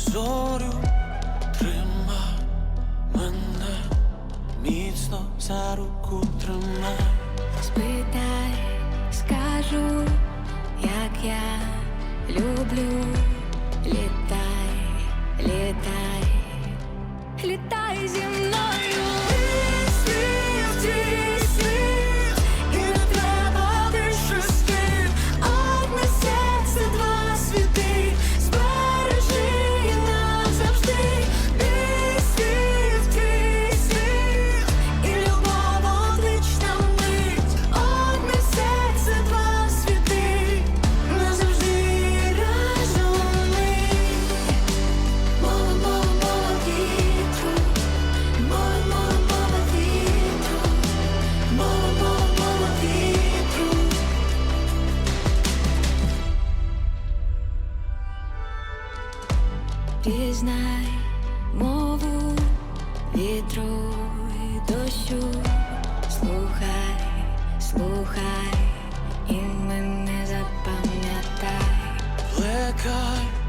зорю трима мене, міцно за руку трима. Спитай, скажу, як я люблю. Пізнай мову вітру і дощу, слухай, слухай, і мене запам'ятай. Плекай